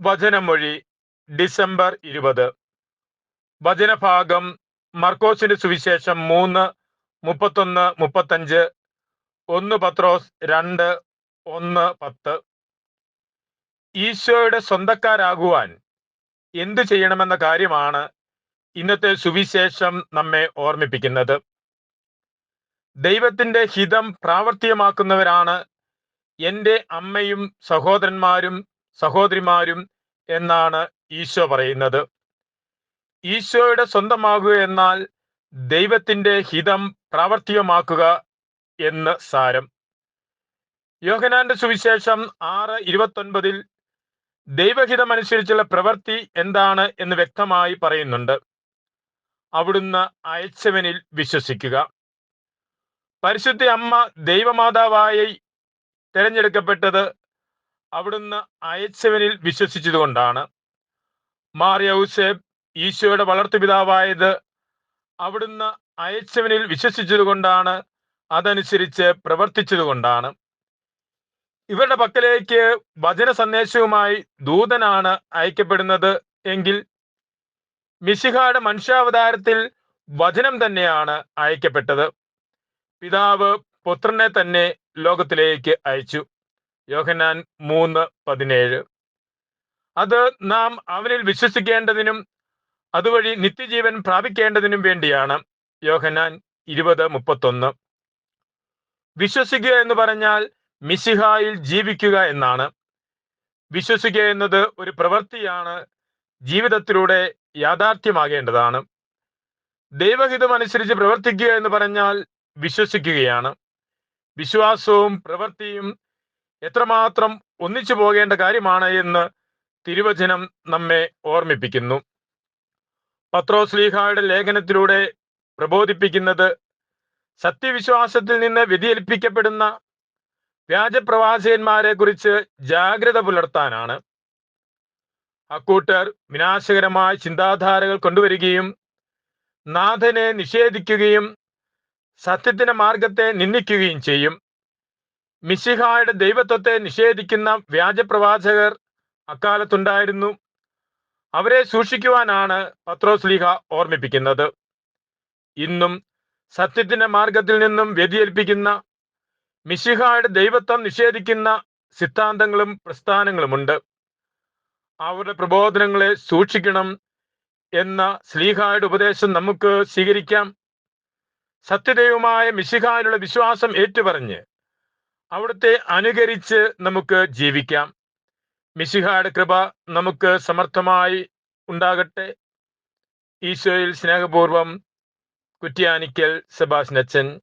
വചനമൊഴി December ഇരുപത്. വചനഭാഗം മർക്കോസിന്റെ സുവിശേഷം മൂന്ന് മുപ്പത്തൊന്ന് മുപ്പത്തഞ്ച് ഒന്ന് പത്രോസ് രണ്ട് ഒന്ന് പത്ത്. ഈശോയുടെ സ്വന്തക്കാരാകുവാൻ എന്തു ചെയ്യണമെന്ന കാര്യമാണ് ഇന്നത്തെ സുവിശേഷം നമ്മെ ഓർമ്മിപ്പിക്കുന്നത്. ദൈവത്തിന്റെ ഹിതം പ്രാവർത്തികമാക്കുന്നവരാണ് എന്റെ അമ്മയും സഹോദരന്മാരും സഹോദരിമാരും എന്നാണ് ഈശോ പറയുന്നത്. ഈശോയുടെ സ്വന്തമാകുക എന്നാൽ ദൈവത്തിന്റെ ഹിതം പ്രാവർത്തികമാക്കുക എന്ന് സാരം. യോഹനാന്റെ സുവിശേഷം ആറ് ഇരുപത്തൊൻപതിൽ ദൈവഹിതമനുസരിച്ചുള്ള പ്രവൃത്തി എന്താണ് എന്ന് വ്യക്തമായി പറയുന്നുണ്ട്. അവിടുന്ന് അയച്ചവനിൽ വിശ്വസിക്കുക. പരിശുദ്ധ അമ്മ ദൈവമാതാവായി തിരഞ്ഞെടുക്കപ്പെട്ടത് അവിടുന്ന് അയച്ചവനിൽ വിശ്വസിച്ചതുകൊണ്ടാണ്. മാറിയൗസേബ് ഈശോയുടെ വളർത്തുപിതാവായത് അവിടുന്ന് അയച്ചവനിൽ വിശ്വസിച്ചതുകൊണ്ടാണ് അതനുസരിച്ച് പ്രവർത്തിച്ചതുകൊണ്ടാണ്. ഇവരുടെ പക്കലേക്ക് വചന സന്ദേശവുമായി ദൂതനാണ് അയക്കപ്പെടുന്നത് എങ്കിൽ മിശിഹായുടെ മനുഷ്യാവതാരത്തിൽ വചനം തന്നെയാണ് അയക്കപ്പെട്ടത്. പിതാവ് പുത്രനെ തന്നെ ലോകത്തിലേക്ക് അയച്ചു. യോഹന്നാൻ മൂന്ന് പതിനേഴ്. അത് നാം അവനിൽ വിശ്വസിക്കേണ്ടതിനും അതുവഴി നിത്യജീവൻ പ്രാപിക്കേണ്ടതിനും വേണ്ടിയാണ്. യോഹനാൻ ഇരുപത് മുപ്പത്തൊന്ന്. വിശ്വസിക്കുക എന്ന് പറഞ്ഞാൽ മിസിഹായിൽ ജീവിക്കുക എന്നാണ്. വിശ്വസിക്കുക എന്നത് ഒരു പ്രവൃത്തിയാണ് ജീവിതത്തിലൂടെ യാഥാർത്ഥ്യമാകേണ്ടതാണ്. ദൈവഹിതം അനുസരിച്ച് പ്രവർത്തിക്കുക എന്ന് പറഞ്ഞാൽ വിശ്വസിക്കുകയാണ്. വിശ്വാസവും പ്രവൃത്തിയും എത്രമാത്രം ഒന്നിച്ചു പോകേണ്ട കാര്യമാണ് എന്ന് തിരുവചനം നമ്മെ ഓർമ്മിപ്പിക്കുന്നു. പത്രോസ്ലീഹായുടെ ലേഖനത്തിലൂടെ പ്രബോധിപ്പിക്കുന്നത് സത്യവിശ്വാസത്തിൽ നിന്ന് വ്യതിചലിപ്പിക്കപ്പെടുന്ന വ്യാജപ്രവാചകന്മാരെ കുറിച്ച് ജാഗ്രത പുലർത്താനാണ്. അക്കൂട്ടർ വിനാശകരമായ ചിന്താധാരകൾ കൊണ്ടുവരികയും നാഥനെ നിഷേധിക്കുകയും സത്യത്തിന്റെ മാർഗത്തെ നിന്ദിക്കുകയും ചെയ്യും. മിശിഹായുടെ ദൈവത്വത്തെ നിഷേധിക്കുന്ന വ്യാജപ്രവാചകർ അക്കാലത്തുണ്ടായിരുന്നു. അവരെ സൂക്ഷിക്കുവാനാണ് പത്രോസ്ലിഹ ഓർമ്മിപ്പിക്കുന്നത്. ഇന്നും സത്യത്തിന്റെ മാർഗത്തിൽ നിന്നും വ്യതിയേൽപ്പിക്കുന്ന മിശിഹായുടെ ദൈവത്വം നിഷേധിക്കുന്ന സിദ്ധാന്തങ്ങളും പ്രസ്ഥാനങ്ങളുമുണ്ട്. അവരുടെ പ്രബോധനങ്ങളെ സൂക്ഷിക്കണം എന്ന സ്ലീഹായുടെ ഉപദേശം നമുക്ക് സ്വീകരിക്കാം. സത്യദൈവമായ മിശിഹായിലുള്ള വിശ്വാസം ഏറ്റുപറഞ്ഞ് അവിടുത്തെ അനുകരിച്ച് നമുക്ക് ജീവിക്കാം. മിശിഹായുടെ കൃപ നമുക്ക് സമർത്ഥമായി ഉണ്ടാകട്ടെ. ഈശോയിൽ സ്നേഹപൂർവം കുറ്റ്യാനിക്കൽ സെബാസ്നച്ചൻ